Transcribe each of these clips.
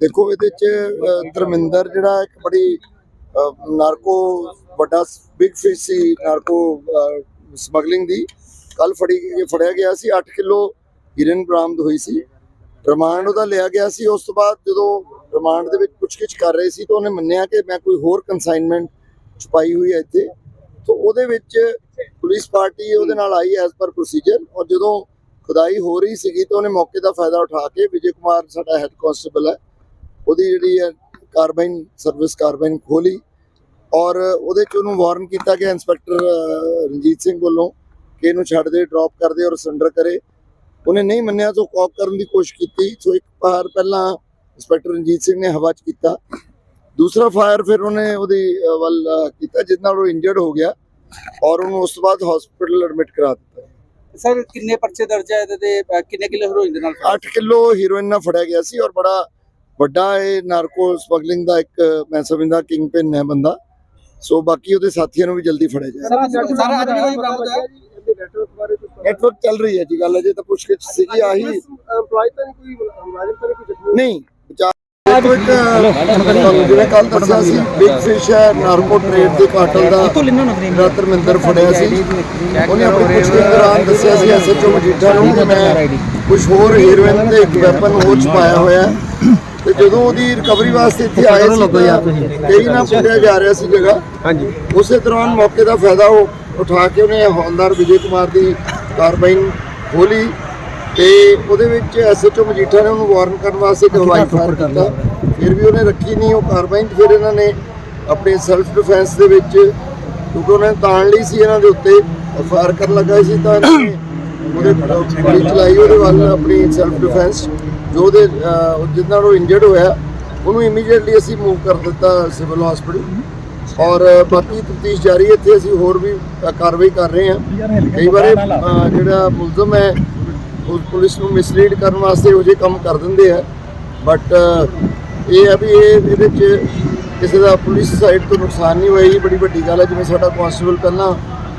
ਦੇਖੋ ਇਹਦੇ ਚ ਧਰਮਿੰਦਰ ਜਿਹੜਾ ਇੱਕ ਬੜੀ ਨਾਰਕੋ ਵੱਡਾ ਬਿਗ ਫਿਸ਼ ਸੀ ਨਾਰਕੋ ਸਮਗਲਿੰਗ ਦੀ। ਕੱਲ ਫੜੀ ਫੜਿਆ ਗਿਆ ਸੀ 8 ਕਿਲੋ ਹੀਰਨ ਬਰਾਮਦ ਹੋਈ ਸੀ। ਰਿਮਾਂਡ ਉਹਦਾ ਲਿਆ ਗਿਆ ਸੀ ਉਸ ਤੋਂ ਬਾਅਦ ਜਦੋਂ ਰਿਮਾਂਡ ਦੇ ਵਿੱਚ ਪੁੱਛਗਿੱਛ ਕਰ ਰਹੇ ਸੀ ਤਾਂ ਉਹਨੇ ਮੰਨਿਆ ਕਿ ਮੈਂ ਕੋਈ ਹੋਰ ਕਨਸਾਈਨਮੈਂਟ ਛੁਪਾਈ ਹੋਈ ਹੈ ਇੱਥੇ। ਤਾਂ ਉਹਦੇ ਵਿੱਚ ਪੁਲਿਸ ਪਾਰਟੀ ਉਹਦੇ ਨਾਲ ਆਈ ਐਸ ਪਰ ਪ੍ਰੋਸੀਜਰ ਔਰ ਜਦੋਂ ਖੁਦਾਈ ਹੋ ਰਹੀ ਸੀਗੀ ਤਾਂ ਉਹਨੇ ਮੌਕੇ ਦਾ ਫਾਇਦਾ ਉਠਾ ਕੇ ਵਿਜੇ ਕੁਮਾਰ ਸਾਡਾ ਹੈੱਡ ਕਾਂਸਟੇਬਲ ਹੈ, ਉਹਦੀ ਜਿਹੜੀ ਹੈ ਕਾਰਬਾਈਨ ਸਰਵਿਸ ਕਾਰਬਾਈਨ ਖੋਲੀ ਔਰ ਉਹਦੇ ਚ ਉਹਨੂੰ ਵਾਰਨ ਕੀਤਾ ਗਿਆ ਇੰਸਪੈਕਟਰ ਰਣਜੀਤ ਸਿੰਘ ਵੱਲੋਂ ਕਿ ਇਹਨੂੰ ਛੱਡ ਦੇ ਡ੍ਰੌਪ ਕਰ ਦੇ ਔਰ ਸਰੈਂਡਰ ਕਰੇ। ਉਹਨੇ ਨਹੀਂ ਮੰਨਿਆ ਤਾਂ ਕੌਕ ਕਰਨ ਦੀ ਕੋਸ਼ਿਸ਼ ਕੀਤੀ। ਸੋ ਇੱਕ ਵਾਰ ਪਹਿਲਾਂ ਇੰਸਪੈਕਟਰ ਰਣਜੀਤ ਸਿੰਘ ਨੇ ਹਵਾ 'ਚ ਕੀਤਾ। ਦੂਸਰਾ ਫਾਇਰ ਫਿਰ ਉਹਨੇ ਉਹਦੀ ਵੱਲ ਕੀਤਾ, ਜਿਸ ਨਾਲ ਉਹ ਇੰਜਰਡ ਹੋ ਗਿਆ ਔਰ ਉਹਨੂੰ ਉਸ ਤੋਂ ਬਾਅਦ ਹਸਪੀਟਲ ਐਡਮਿਟ ਕਰਾ ਦਿੱਤਾ। ਸਰ ਕਿੰਨੇ ਪਰਚੇ ਦਰਜ ਹੈ ਇਹਦੇ ਤੇ? ਅਹ ਕਿੰਨੇ ਕਿਲੋ ਹੈਰੋਇਨ ਦੇ ਨਾਲ 8 ਕਿਲੋ ਹੀਰੋਇਨ ਨਾਲ ਫੜਿਆ ਗਿਆ ਸੀ ਔਰ ਬੜਾ ਵੱਡਾ ਇਹ ਨਾਰਕੋ ਸਮਗਲਿੰਗ ਦਾ ਇੱਕ ਮੈਂ ਸਮਝਦਾ ਕਿੰਗ ਪਿਨ ਹੈ ਬੰਦਾ। ਸੋ ਬਾਕੀ ਉਹਦੇ ਸਾਥੀਆਂ ਨੂੰ ਵੀ ਜਲਦੀ ਫੜਿਆ ਜਾਏ। ਸਾਰਾ ਅੱਜ ਵੀ ਕੋਈ ਬਰਾਮਦ ਹੈ? ਨੈਟਵਰਕ ਚੱਲ ਰਹੀ ਹੈ ਜੀ ਗੱਲ ਅਜੇ ਤਾਂ ਪੁੱਛ ਗਿੱਛ ਸੀਗੀ ਆਹੀ। ਐਮਪਲਾਈ ਤਾਂ ਨਹੀਂ ਕੋਈ ਮੁਲਾਜ਼ਮ ਤਾਂ ਨਹੀਂ ਕੋਈ ਜ਼ਖਮੀ? ਨਹੀਂ ਬਚਾ ਦੇਖੋ ਇੱਕ ਤੁਹਾਨੂੰ ਜਿਵੇਂ ਕੱਲ ਦੱਸਿਆ ਸੀ ਬਿਗ ਫਿਸ਼ ਹੈ ਨਾਰਕੋ ਟ੍ਰੇਡ ਦੇ ਕਾਟਲ ਦਾ ਜਿਹੜਾ ਧਰਮਿੰਦਰ ਫੜਿਆ ਸੀ। ਉਹਨੇ ਆਪਣੀ ਪੁੱਛਗਿੱਛ ਦੌਰਾਨ ਦੱਸਿਆ ਸੀ ਐਸਐਚਓ ਮਜੀਠਾ ਨੂੰ ਕਿ ਮੈਂ ਕੁਝ ਹੋਰ ਹੀਰੋਇਨ ਤੇ ਇੱਕ ਵੈਪਨ ਹੋਰ ਛੁਪਾਇਆ ਹੋਇਆ ਹੈ। ਤੇ ਜਦੋਂ ਉਹਦੀ ਰਿਕਵਰੀ ਵਾਸਤੇ ਇੱਥੇ ਆਏ ਸੀ ਤਾਂ ਕਈ ਨਾ ਪੁੱਛਿਆ ਜਾ ਰਿਹਾ ਸੀ ਜਗ੍ਹਾ। ਹਾਂਜੀ। ਉਸੇ ਦੌਰਾਨ ਮੌਕੇ ਦਾ ਫਾਇਦਾ ਉਹ ਉਠਾ ਕੇ ਉਹਨੇ ਹੌਲਦਾਰ ਵਿਜੇ ਕੁਮਾਰ ਦੀ ਕਾਰਬਾਈਨ ਖੋਲੀ ਤੇ ਉਹਦੇ ਵਿੱਚ ਐਸਐਚਓ ਮਜੀਠਾ ਨੇ ਉਹਨੂੰ ਵਾਰਨ ਕਰਨ ਵਾਸਤੇ ਇੱਕ ਹਵਾਈ ਫਾਇਰ ਕੀਤਾ। ਫਿਰ ਵੀ ਉਹਨੇ ਰੱਖੀ ਨਹੀਂ ਉਹ ਕਾਰਬਾਈਨ ਫਿਰ ਇਹਨਾਂ ਨੇ ਆਪਣੀ ਸੈਲਫ ਡਿਫੈਂਸ ਦੇ ਵਿੱਚ ਕਿਉਂਕਿ ਉਹਨਾਂ ਨੇ ਤਾਣ ਲਈ ਸੀ ਇਹਨਾਂ ਦੇ ਉੱਤੇ ਫਾਇਰ ਕਰਨ ਲੱਗਾ ਸੀ ਤਾਂ ਇਹਨਾਂ ਨੇ ਉਹਦੇ ਗੋਲੀ ਚਲਾਈ ਉਹਦੇ ਵੱਲ ਆਪਣੀ ਸੈਲਫ ਡਿਫੈਂਸ ਜੋ ਜਿਸ ਨਾਲ ਉਹ ਇੰਜਰਡ ਹੋਇਆ ਉਹਨੂੰ ਇਮੀਡੀਏਟਲੀ ਅਸੀਂ ਮੂਵ ਕਰ ਦਿੱਤਾ ਸਿਵਲ ਹਸਪੀਟਲ ਔਰ ਬਾਕੀ ਤਫਤੀਸ਼ ਜਾਰੀ ਹੈ ਇੱਥੇ ਅਸੀਂ ਹੋਰ ਵੀ ਕਾਰਵਾਈ ਕਰ ਰਹੇ ਹਾਂ। ਕਈ ਵਾਰ ਜਿਹੜਾ ਮੁਲਜ਼ਮ ਹੈ ਉਹ ਪੁਲਿਸ ਨੂੰ ਮਿਸਲੀਡ ਕਰਨ ਵਾਸਤੇ ਉਹ ਜਿਹੇ ਕੰਮ ਕਰ ਦਿੰਦੇ ਆ। ਬਟ ਇਹ ਹੈ ਵੀ ਇਹ ਇਹਦੇ ਚ ਕਿਸੇ ਦਾ ਪੁਲਿਸ ਸਾਈਡ ਤੋਂ ਨੁਕਸਾਨ ਨਹੀਂ ਹੋਇਆ। ਇਹ ਬੜੀ ਵੱਡੀ ਗੱਲ ਹੈ ਜਿਵੇਂ ਸਾਡਾ ਕਾਂਸਟੇਬਲ ਪਹਿਲਾਂ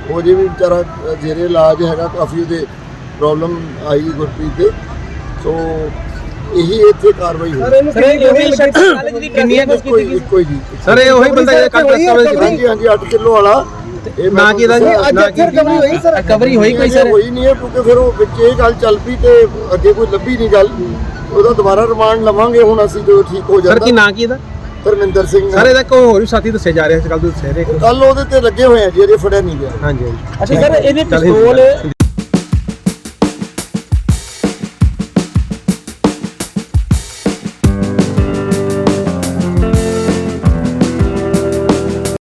ਉਹ ਜੇ ਵੀ ਵਿਚਾਰਾ ਜ਼ੇਰੇ ਇਲਾਜ ਹੈਗਾ ਕਾਫੀ ਉਹਦੇ ਪ੍ਰੋਬਲਮ ਆਈ ਗੁਰਪ੍ਰੀਤ ਦੇ। ਸੋ ਇਹੀ ਇੱਥੇ ਕਾਰਵਾਈ ਹੋਈ। ਸਰ ਇਹ ਉਹੀ ਸ਼ਖਸ ਕਿੰਨੀਆਂ ਇੱਕੋ ਹੀ ਇੱਕੋ ਹੀ ਜੀ। ਸਰ ਇਹ ਉਹੀ ਬੰਦਾ ਜਿਹੜਾ ਕੱਟ ਰਸਤਾ ਹਾਂਜੀ ਹਾਂਜੀ 8 ਕਿਲੋ ਵਾਲਾ। ਨਾ ਮੈਨੂੰ ਕਿਹਦਾ ਜੀ? ਦੱਸਿਆ- ਅੱਜ ਇੱਥੇ ਰਿਕਵਰੀ ਹੋਈ ਸਰ? ਰਿਕਵਰੀ ਹੋਈ ਕੋਈ ਸਰ? ਹੋਈ ਨਹੀਂ ਹੈ ਕਿਉਂਕਿ ਫਿਰ ਉਹ ਵਿੱਚ ਇਹ ਗੱਲ ਚੱਲ ਪਈ ਤੇ ਅੱਗੇ ਕੋਈ ਲੱਭੀ ਨਹੀਂ ਗੱਲ। ਉਹਦਾ ਦੁਬਾਰਾ ਰਿਮਾਂਡ ਲਵਾਂਗੇ ਹੁਣ ਅਸੀਂ ਠੀਕ ਹੋ ਸਰ ਕੀ ਜਾਂਦਾ। ਨਾਂ ਕੀ ਇਹਦਾ? ਧਰਮਿੰਦਰ ਸਿੰਘ। ਸਰ ਇਹਦਾ ਕੋਈ ਹੋਰ ਵੀ ਸਾਥੀ ਦੱਸਿਆ ਜਾ ਰਿਹਾ ਸੀ ਕੱਲ ਤੁਸੀਂ ਦੱਸਿਆ ਰਹੇ ਕੱਲ ਉਹਦੇ ਤੇ ਲੱਗੇ ਹੋਏ ਆ ਜੀ ਅਜੇ ਫੜਿਆ ਨਹੀਂ ਗਿਆ। ਹਾਂਜੀ ਅੱਛਾ ਸਰ ਇਹਦੇ ਪਿਸਤੌਲ